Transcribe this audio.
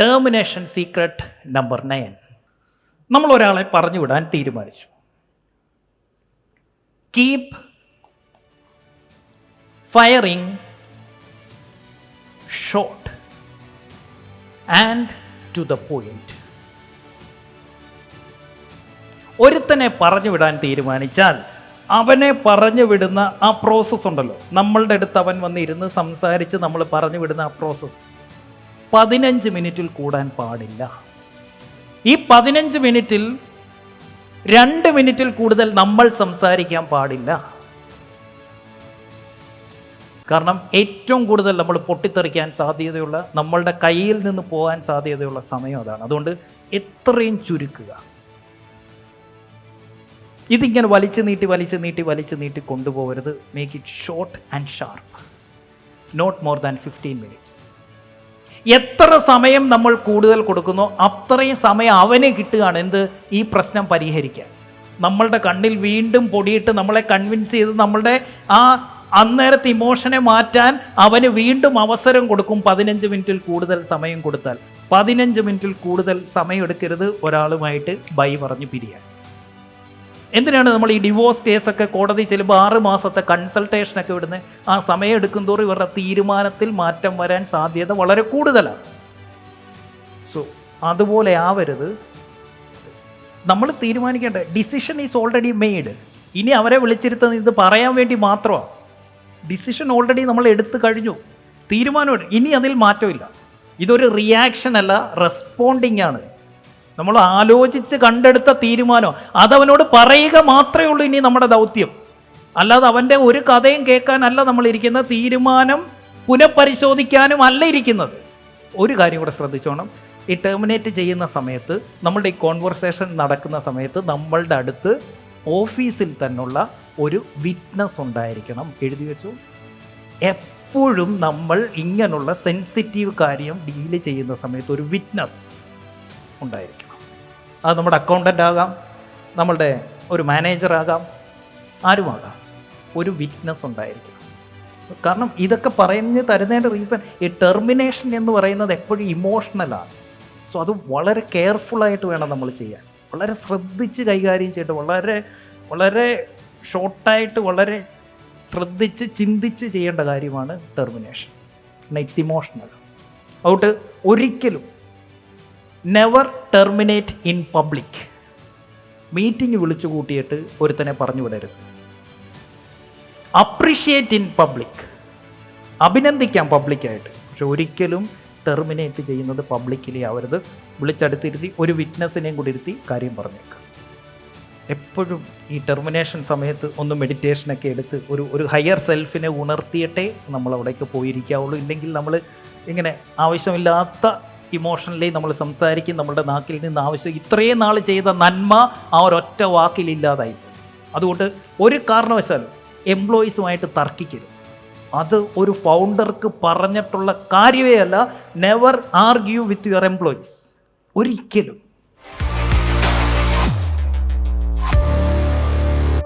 ടേമിനേഷൻ secret number nine നമ്മൾ ഒരാളെ പറഞ്ഞു വിടാൻ തീരുമാനിച്ചു. Keep firing short and to the point ഒരുത്തനെ പറഞ്ഞു വിടാൻ തീരുമാനിച്ചാൽ അവനെ പറഞ്ഞു വിടുന്ന ആ പ്രോസസ്സ് ഉണ്ടല്ലോ. നമ്മളുടെ അടുത്ത് അവൻ വന്നിരുന്ന് സംസാരിച്ച് നമ്മൾ പറഞ്ഞു വിടുന്ന ആ പ്രോസസ്സ് പതിനഞ്ച് മിനിറ്റിൽ കൂടാൻ പാടില്ല. ഈ പതിനഞ്ച് മിനിറ്റിൽ രണ്ട് മിനിറ്റിൽ കൂടുതൽ നമ്മൾ സംസാരിക്കാൻ പാടില്ല. കാരണം ഏറ്റവും കൂടുതൽ നമ്മൾ പൊട്ടിത്തെറിക്കാൻ സാധ്യതയുള്ള നമ്മളുടെ കയ്യിൽ നിന്ന് പോകാൻ സാധ്യതയുള്ള സമയം അതാണ്. അതുകൊണ്ട് എത്രയും ചുരുക്കുക. ഇതിങ്ങനെ വലിച്ചു നീട്ടി വലിച്ചു നീട്ടി വലിച്ചു നീട്ടി കൊണ്ടുപോകരുത്. Make it short and sharp not more than fifteen minutes എത്ര സമയം നമ്മൾ കൂടുതൽ കൊടുക്കുന്നോ അത്രയും സമയം അവന് കിട്ടുകയാണ്. എന്ത്? ഈ പ്രശ്നം പരിഹരിക്കാൻ. നമ്മളുടെ കണ്ണിൽ വീണ്ടും പൊടിയിട്ട് നമ്മളെ കൺവിൻസ് ചെയ്ത് നമ്മളുടെ ആ അന്നേരത്തെ ഇമോഷനെ മാറ്റാൻ അവന് വീണ്ടും അവസരം കൊടുക്കും. പതിനഞ്ച് മിനിറ്റിൽ കൂടുതൽ സമയം കൊടുത്താൽ. പതിനഞ്ച് മിനിറ്റിൽ കൂടുതൽ സമയം എടുക്കരുത്. ഒരാളുമായിട്ട് ബൈ പറഞ്ഞു പിരിയാൻ. എന്തിനാണ് നമ്മൾ ഈ ഡിവോഴ്സ് കേസൊക്കെ കോടതി ചെല്ലുമ്പോൾ ആറ് മാസത്തെ കൺസൾട്ടേഷനൊക്കെ വിടുന്നത് ആ സമയം എടുക്കും തോറും ഇവരുടെ തീരുമാനത്തിൽ മാറ്റം വരാൻ സാധ്യത വളരെ കൂടുതലാണ്. സോ അതുപോലെ ആവരുത്. നമ്മൾ തീരുമാനിക്കേണ്ട ഡിസിഷൻ ഈസ് ഓൾറെഡി മെയ്ഡ് ഇനി അവരെ വിളിച്ചിരുത്തുന്നത് ഇത് പറയാൻ വേണ്ടി മാത്രമാണ്. ഡിസിഷൻ ഓൾറെഡി നമ്മൾ എടുത്തു കഴിഞ്ഞു. തീരുമാനമുണ്ട് ഇനി അതിൽ മാറ്റമില്ല. ഇതൊരു റിയാക്ഷൻ അല്ല റെസ്പോണ്ടിങ് ആണ്. നമ്മൾ ആലോചിച്ച് കണ്ടെടുത്ത തീരുമാനം അതവനോട് പറയുക മാത്രമേ ഉള്ളൂ ഇനി നമ്മുടെ ദൗത്യം. അല്ലാതെ അവന്റെ ഒരു കഥയും കേൾക്കാനല്ല നമ്മൾ ഇരിക്കുന്ന തീരുമാനം പുനഃപരിശോധിക്കാനും അല്ല ഇരിക്കുന്നത്. ഒരു കാര്യം കൂടെ ശ്രദ്ധിച്ചോണം. ഈ ടെർമിനേറ്റ് ചെയ്യുന്ന സമയത്ത് നമ്മളുടെ ഈ കോൺവെർസേഷൻ നടക്കുന്ന സമയത്ത് നമ്മളുടെ അടുത്ത് ഓഫീസിൽ തന്നുള്ള ഒരു വിറ്റ്നസ് ഉണ്ടായിരിക്കണം. എഴുതി വെച്ചു. എപ്പോഴും നമ്മൾ ഇങ്ങനെയുള്ള സെൻസിറ്റീവ് കാര്യം ഡീൽ ചെയ്യുന്ന സമയത്ത് ഒരു വിറ്റ്നസ് ഉണ്ടായിരിക്കണം. അത് നമ്മുടെ അക്കൗണ്ടന്റ് ആകാം നമ്മളുടെ ഒരു മാനേജർ ആകാം ആരുമാകാം. ഒരു വിറ്റ്നസ് ഉണ്ടായിരിക്കണം. കാരണം ഇതൊക്കെ പറഞ്ഞ് തരുന്നതിന്റെ റീസൺ ഈ ടെർമിനേഷൻ എന്ന് പറയുന്നത് എപ്പോഴും ഇമോഷണലാണ് സോ അത് വളരെ കെയർഫുള്ളായിട്ട് വേണം നമ്മൾ ചെയ്യാൻ. വളരെ ശ്രദ്ധിച്ച് കൈകാര്യം ചെയ്തിട്ട് വളരെ വളരെ ഷോർട്ടായിട്ട് വളരെ ശ്രദ്ധിച്ച് ചിന്തിച്ച് ചെയ്യേണ്ട കാര്യമാണ് ടെർമിനേഷൻ ഇറ്റ്സ് ഇമോഷണൽ അതുകൊണ്ട് ഒരിക്കലും never terminate in public meeting വിളിച്ചു കൂട്ടിയിട്ട് ഒരുത്തനെ പറഞ്ഞു വിടരുത്. അപ്രിഷിയേറ്റ് ഇൻ പബ്ലിക് അഭിനന്ദിക്കാം പബ്ലിക്കായിട്ട് പക്ഷെ ഒരിക്കലും ടെർമിനേറ്റ് ചെയ്യുന്നത് പബ്ലിക്കിലേ ആവരുത്. വിളിച്ചടുത്തിരുത്തി ഒരു വിറ്റ്നസിനെയും കൂടി ഇരുത്തി കാര്യം പറഞ്ഞേക്കാം. എപ്പോഴും ഈ ടെർമിനേഷൻ സമയത്ത് ഒന്ന് മെഡിറ്റേഷനൊക്കെ എടുത്ത് ഒരു ഒരു ഹയർ സെൽഫിനെ ഉണർത്തിയിട്ടേ നമ്മൾ അവിടേക്ക് പോയിരിക്കാവുള്ളൂ. ഇല്ലെങ്കിൽ നമ്മൾ ഇങ്ങനെ ആവശ്യമില്ലാത്ത ഇമോഷണലി നമ്മൾ സംസാരിക്കും നമ്മുടെ നാക്കിൽ നിന്ന് ആവശ്യം ഇത്രയും നാൾ ചെയ്ത നന്മ ആ ഒരൊറ്റ വാക്കിലില്ലാതായി അതുകൊണ്ട് ഒരു കാരണവശാലും എംപ്ലോയീസുമായിട്ട് തർക്കിക്കരുത്. അത് ഒരു ഫൗണ്ടർക്ക് പറഞ്ഞിട്ടുള്ള കാര്യമേ അല്ല never argue with your employees ഒരിക്കലും.